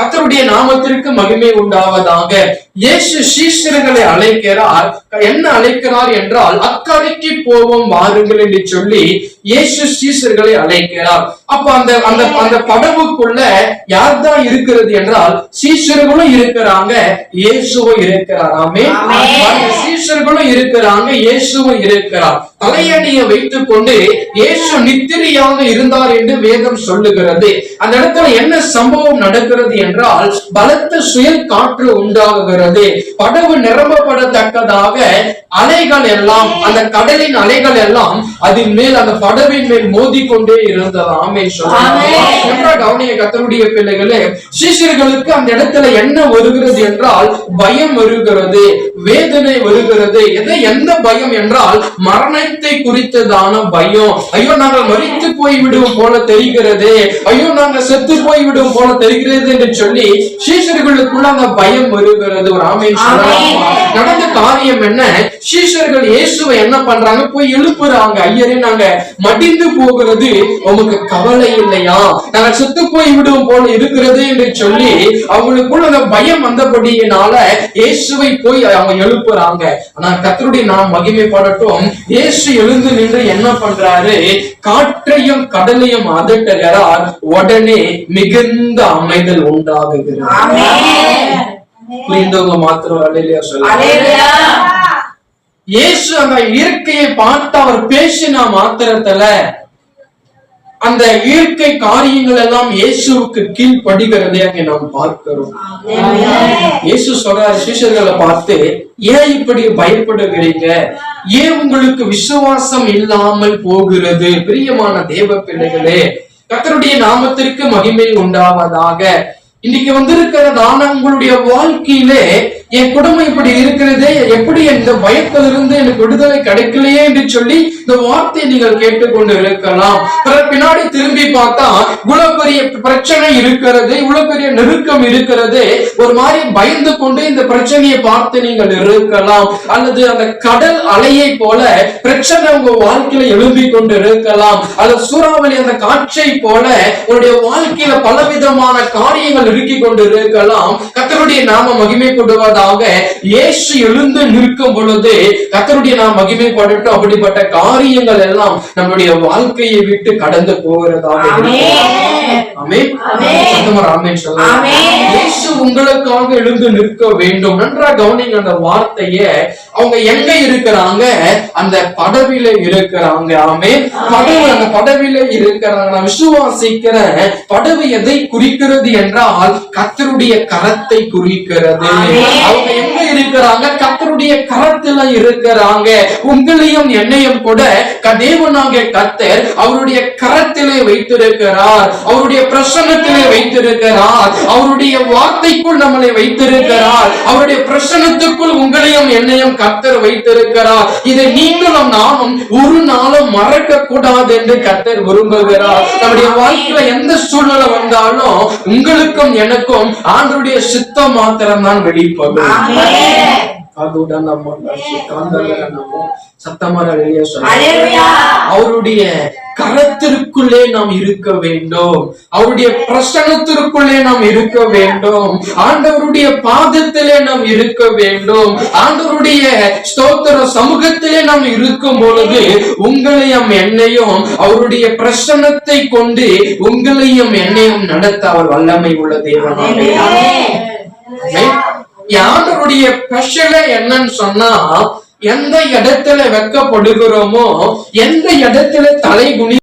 கத்தருடைய நாமத்திற்கு மகிமை உண்டாவதாக. இயேசு சீஷர்களை அழைக்கிறார். என்ன அழைக்கிறார் என்றால் அக்கறைக்கு போவோம் வாருங்கள் என்று சொல்லி இயேசு சீஷர்களை அழைக்கிறார். அப்ப அந்த அந்த அந்த படவுக்குள்ள யார் தான் இருக்கிறது என்றால் சீஷர்களும் இருக்கிறாங்க இயேசுவும் இருக்கிறார். ஆமே. சீஷர்களும் இருக்கிறாங்க இயேசுவும் இருக்கிறார். தலையணியை வைத்துக் கொண்டு இயேசு நித்திரையாக இருந்தார் என்று வேதம் சொல்லுகிறது. அந்த இடத்துல என்ன சம்பவம் நடக்கிறது என்றால் பலத்த சுயல் காற்று உண்டாகுகிறது. படகு நிரம்பப்படத்தக்கதாக அலைகள் எல்லாம் அந்த கடலின் அலைகள் எல்லாம் அதன் மேல் அந்த படவின் மேல் இருந்தது. ஆமே ஆமென். கவனிய கத்தருடைய பிள்ளைகளே சீஷர்களுக்கு அந்த இடத்துல என்ன வருகிறது என்றால் பயம் வருகிறது வேதனை வருகிறது. எதை எந்த பயம் என்றால் மரணத்தை குறித்ததான பயம். ஐயோ நாங்கள் மறித்து போய் விடுவோம் போல தெரிகிறது. ஐயோ நாங்கள் செத்து போய் விடுவோம் போல தெரிகிறது என்று சொல்லி சீஷர்களுக்குள்ள அந்த பயம் வருகிறது. ஒரு? ஆமென். நடந்த காரியம் என்ன? சீஷர்கள் இயேசுவை என்ன பண்றாங்க? போய் எழுப்புறாங்க. ஐயரே நாங்க மடிந்து போகிறது உமக்கு கவலை இல்லையா? நாங்க செத்து போய் விடுவோம் போல இருக்கிறது என்று சொல்லி அவங்களுக்குள்ள அந்த பயம் வந்தபடியினால இயேசுவை போய் அவங்க எழுப்புறாங்க. ஆனா கத்தருடைய நாம் மகிமைப்படட்டும். இயேசு எழுந்து நின்று என்ன பண்றாரு? காற்றையும் கடலையும் அதட்டுகிறார். உடனே மிகுந்த அமைதல் உண்டாகுகிறது. ஆமென். புரிந்தவங்க மாத்திரம் அல்லையா சொல்ல. இயேசு அந்த இயற்கையை பார்த்து அவர் பேசின மாத்திரத்துல அந்த இயற்கை காரியங்கள் எல்லாம் இயேசுவுக்கு கீழ்ப்படுகிறதை அங்கே நாம் பார்க்கிறோம். இயேசு சொல்றாரு சிஷ்யர்களை பார்த்து ஏன் இப்படி பயப்படுகிறீங்க? ஏன் உங்களுக்கு விசுவாசம் இல்லாமல் போகிறது? பிரியமான தேவ பிள்ளைகளே கர்த்தருடைய நாமத்திற்கு மகிமை உண்டாவதாக இன்னைக்கு வந்திருக்கிறதான உங்களுடைய வாழ்க்கையிலே என் குடும்பம் இப்படி இருக்கிறது? எப்படி இந்த பயத்திலிருந்து எனக்கு விடுதலை கிடைக்கலையே என்று சொல்லி இந்த வார்த்தையை நீங்கள் கேட்டுக்கொண்டு இருக்கலாம். பின்னாடி திரும்பி பார்த்தா இவ்வளவு பெரிய பிரச்சனை இருக்கிறது இவ்வளவு பெரிய நெருக்கம் இருக்கிறது. ஒரு மாதிரி பயந்து கொண்டு இந்த பிரச்சனையை பார்த்து நீங்கள் இருக்கலாம். அல்லது அந்த கடல் அலையை போல பிரச்சனை உங்க வாழ்க்கையில எழும்பி கொண்டு இருக்கலாம். அல்லது சூறாவளி அந்த காற்றை போல உங்களுடைய வாழ்க்கையில பலவிதமான காரியங்கள் இறுக்கி கொண்டு இருக்கலாம். கத்தருடைய நாம மகிமைப்படுவதாக இயேசு எழுந்து நிற்கும் பொழுது கத்தருடைய நாம மகிமைப்படட்டும் அப்படிப்பட்ட காரியங்கள் எல்லாம் நம்முடைய வாழ்க்கையை விட்டு கடந்து போகிறதாக ஆமென். சத்தமா சொல்லுங்க. இயேசு உங்களுக்காக எழுந்து நிற்க வேண்டும். நன்றா கவனிங்க அந்த வார்த்தைய. அவங்க எங்க இருக்கிறாங்க? அந்த படவில இருக்கிறாங்க. ஆமே படவு அந்த படவில இருக்கிறாங்க. நான் விசுவாசிக்கிறேன் படவு எதை குறிக்கிறது என்றால் கத்தருடைய கரத்தை குறிக்கிறது. அவங்க இருக்கிறாங்க கத்தருடைய கரத்துல இருக்கிறாங்க. உங்களையும் என்னையும் கூட தேவனாக கத்தர் அவருடைய கரத்திலே வைத்திருக்கிறார். அவருடைய பிரசனத்திலே வைத்திருக்கிறார். அவருடைய வார்த்தைக்குள் நம்மளை வைத்திருக்கிறார். அவருடைய பிரசன்னத்துக்குள் உங்களையும் என்னையும் கத்தர் வைத்திருக்கிறார். இதை நீங்களும் நானும் ஒரு நாள் மறக்க கூடாது என்று கத்தர் விரும்புகிறார் நம்முடைய வாழ்க்கையில எந்த சூழ்நிலை வந்தாலும் உங்களுக்கும் எனக்கும் ஆண்டருடைய சித்தம் மாத்திரம் தான் வெளிப்படும் ஆமென். அதுதான் நம்ம சத்தமாக வெளியே சொல்ல அல்லேலூயா. அவருடைய கரத்திற்குள்ளே நாம் இருக்க வேண்டும். அவருடைய பிரசனத்திற்குள்ளே நாம் இருக்க வேண்டும். ஆண்டவருடைய பாதத்திலே நாம் இருக்க வேண்டும். ஆண்டவருடைய ஸ்தோத்திர சமூகத்திலே நாம் இருக்கும் பொழுது உங்களையும் என்னையும் அவருடைய பிரசன்னத்தை கொண்டு உங்களையும் என்னையும் நடத்த அவர் வல்லமை உள்ள தேவனாக ஆமென். யாருடைய ஸ்பெஷலே என்னன்னு சொன்னா எந்த இடத்துல வெக்கப்படுகிறோமோ எந்த இடத்துல தலை குனி